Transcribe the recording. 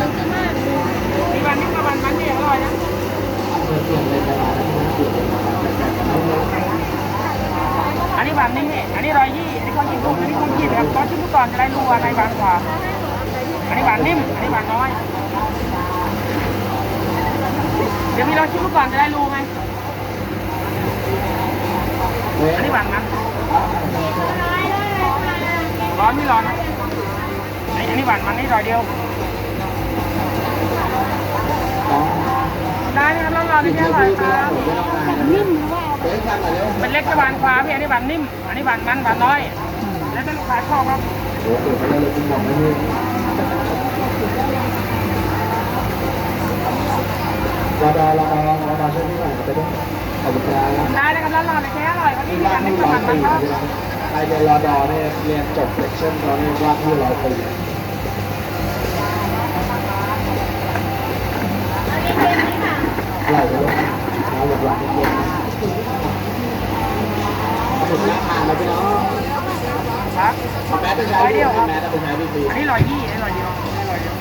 มันคือมากมีวันนี้กับวันมันนี่อร่อยนะเปลี่ยนนที่น่านนิ่มอันนี้วันนี้อันนี้ร้อยยี่อันนี้คนกินกุ้งอันนี้คนกินครับก็ชิมก่อนจะได้รู้ว่าอะไรหวานกว่าอันนี้หวานนิ่ม อันนี้หวานน้อย เดี๋ยวมีเราชิมก่อนจะได้รู้ไงเว้ยอันนี้หวานมันร้อนไม่ร้อนนะอันนี้อันนี้หวานมันนี่รอยเดียว ต้อง ได้ ไหมครับร้อนๆกินี่นอเยอร่อยครับนิ่มเป็นเล็กจะหวานกว่าพี่อันนี้หวานนิ่ม อันนี้หวานมันหวานน้อย แล้วแต่ลูกค้าชอบครับโอ้โหเปิดไปเลยคุณบอกไม่รู้รอดอรอดอรอดอช่วยพี่หน่อยไปด้วยขอบคุณครับได้เลยครับร้อนๆเลยแค่อร่อยครับที่พี่ว่าอันนี้หร้อวายนมันครับใครเรียนรอดอเนี่ยเรียนจบเซกชั่นตอนนี้ว่าที่ร้อยปี ไหลไปเลยมาหลักๆเย็นๆผมน่าทานแล้วพี่น้องครับเอาแมสไปใช้พี่แมสเอาไปใช้พี่ฟรีอันนี้ร้อยยี่อันนี้ร้อยเดียวอันนี้ร้อยเดียว